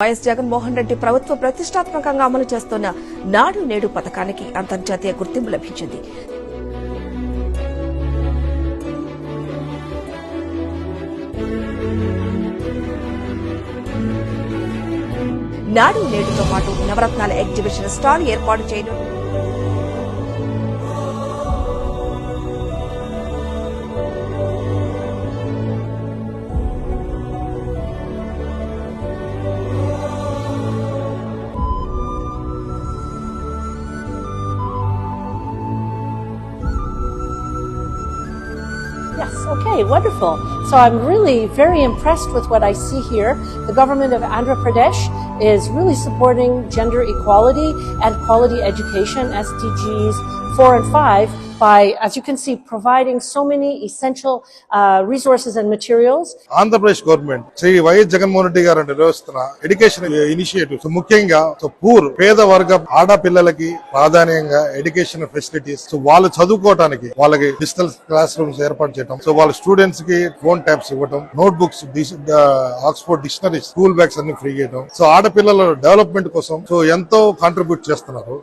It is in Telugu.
వైఎస్ జగన్మోహన్ రెడ్డి ప్రభుత్వ ప్రతిష్టాత్మకంగా అమలు చేస్తున్న నాడు నేడు పథకానికి అంతర్జాతీయ గుర్తింపు లభించింది. నాడు నేడుతో పాటు నవరత్నాల ఎగ్జిబిషన్ స్టాల్ ఏర్పాటు చేయడం Yes, okay, wonderful. So I'm really very impressed with what I see here. The government of Andhra Pradesh is really supporting gender equality and quality education, SDGs 4 and 5, by, as you can see, providing so many essential uh, resources and materials. Andhra Pradesh government Shri Y S Jaganmohan Reddy గారు నిర్వహిస్తున్న ఎడ్యుకేషన్ ఇనిషియేటివ్ ముఖ్యంగా సో పూర్ పేద వర్గ ఆడపిల్లలకి ప్రాధాన్యంగా ఎడ్యుకేషన్ ఫెసిలిటీస్ సో వాళ్ళు చదువుకోవడానికి వాళ్ళకి డిజిటల్ క్లాస్ రూమ్స్ ఏర్పాటు చేయడం సో వాళ్ళ స్టూడెంట్స్కి ఫోన్ ట్యాబ్స్ ఇవ్వడం note books Oxford dictionary school bags అన్ని ఫ్రీ చేయడం సో ఆడపిల్లల డెవలప్మెంట్ కోసం సో ఎంతో కాంట్రిబ్యూట్ చేస్తున్నారు.